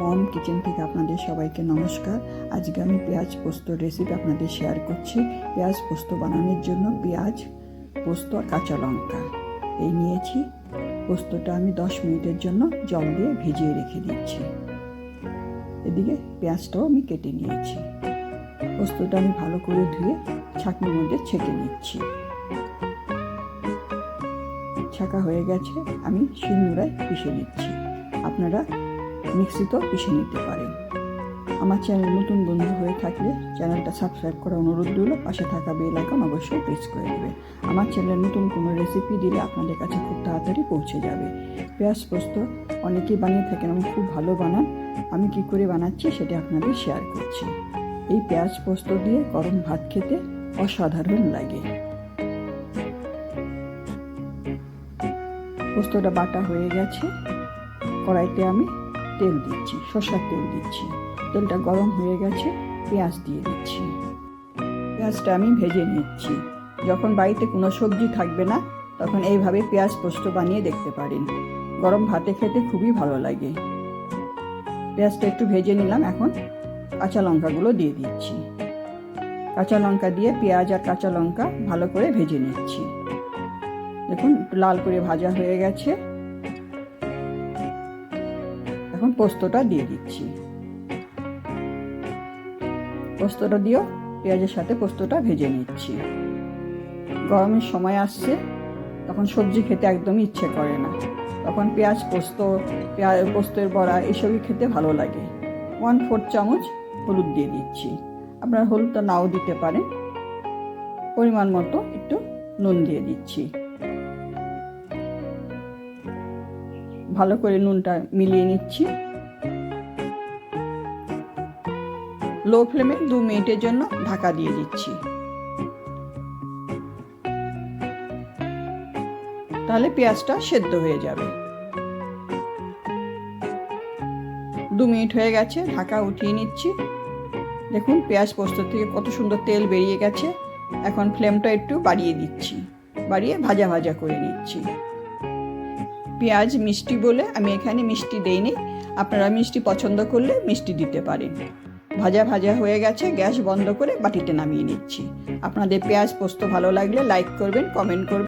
মম kitchen থেকে আপনাদের সবাইকে নমস্কার। আজকে আমি পেঁয়াজ পোস্ত রেসিপি আপনাদের শেয়ার করছি। পেঁয়াজ পোস্ত বানানোর জন্য পেঁয়াজ, পোস্ত আর কাঁচা লঙ্কা। এই নিয়েছি। পোস্তটা আমি দশ মিনিটের জন্য জল দিয়ে ভিজিয়ে রেখে দিচ্ছি। এদিকে পেঁয়াজটাও আমি কেটে নিয়েছি। পোস্তটা আমি ভালো করে ধুয়ে ছাঁকনির মধ্যে ছেঁকে নিচ্ছি। ছাঁকা হয়ে গেছে, আমি শিলনোড়ায় পিষে নিচ্ছি। আপনারা মিক্সিতেও পিষে নিতে পারেন আমার চ্যানেল নতুন বন্ধু হয়ে থাকলে চ্যানেলটা সাবস্ক্রাইব করা অনুরোধ রইল। পাশে থাকা বেল আইকন অবশ্যই প্রেস করে দেবে। আমার চ্যানেলে নতুন কোনো রেসিপি দিলে আপনাদের কাছে খুব তাড়াতাড়ি পৌঁছে যাবে। পেঁয়াজ পোস্ত অনেকেই বানিয়ে থাকেন আমি খুব ভালো বানান। আমি কি করে বানাচ্ছি সেটা আপনাদের শেয়ার করছি। এই পেঁয়াজ পোস্ত দিয়ে গরম ভাত খেতে অসাধারণ লাগে। পোস্তটা বাটা হয়ে গেছে। কড়াইতে আমি তেল দিচ্ছি, সর্ষার তেল দিচ্ছি। তেলটা গরম হয়ে গেছে, পেঁয়াজ দিয়ে দিচ্ছি। পেঁয়াজটা আমি ভেজে নিচ্ছি। যখন বাড়িতে কোনো সবজি থাকবে না, তখন এইভাবে পেঁয়াজ পোস্ত বানিয়ে দেখতে পারেন। গরম ভাতে খেতে খুবই ভালো লাগে। পেঁয়াজটা একটু ভেজে নিলাম এখন। কাঁচা লঙ্কাগুলো দিয়ে দিচ্ছি। কাঁচা লঙ্কা দিয়ে পেঁয়াজ আর কাঁচা লঙ্কা ভালো করে ভেজে নিচ্ছি। দেখুন, লাল করে ভাজা হয়ে গেছে। এখন পোস্তটা দিয়ে দিচ্ছি। পোস্তটা দিয়েও পেঁয়াজের সাথে পোস্তটা ভেজে নিচ্ছি। গরমের সময় আসছে, তখন সবজি খেতে একদমই ইচ্ছে করে না। তখন পেঁয়াজ পোস্ত, পেঁয়াজ, পোস্তের বড়া এসবই খেতে ভালো লাগে। ওয়ান ফোর চামচ হলুদ দিয়ে দিচ্ছি। আপনার হলুদটা নাও দিতে পারেন। পরিমাণ মতো একটু নুন দিয়ে দিচ্ছি। ভালো করে নুনটা মিলিয়ে নিচ্ছি। লো ফ্লেমে দু মিনিটের জন্য ঢাকা দিয়ে দিচ্ছি। তাহলে পেঁয়াজটা সেদ্ধ হয়ে যাবে। দু মিনিট হয়ে গেছে, ঢাকা উঠিয়ে নিচ্ছি। দেখুন, পেঁয়াজ পোস্ত থেকে কত সুন্দর তেল বেরিয়ে গেছে। এখন ফ্লেমটা একটু বাড়িয়ে দিচ্ছি। বাড়িয়ে ভাজা ভাজা করে নিচ্ছি। পেঁয়াজ, মিষ্টি বলে আমি এখানে মিষ্টি দেইনি। আপনারা মিষ্টি পছন্দ করলে মিষ্টি দিতে পারেন। ভাজা ভাজা হয়ে গেছে, গ্যাস বন্ধ করে বাটিতে নামিয়ে নিচ্ছি। আপনাদের পেঁয়াজ পোস্ত ভালো লাগলে লাইক করবেন, কমেন্ট করবেন।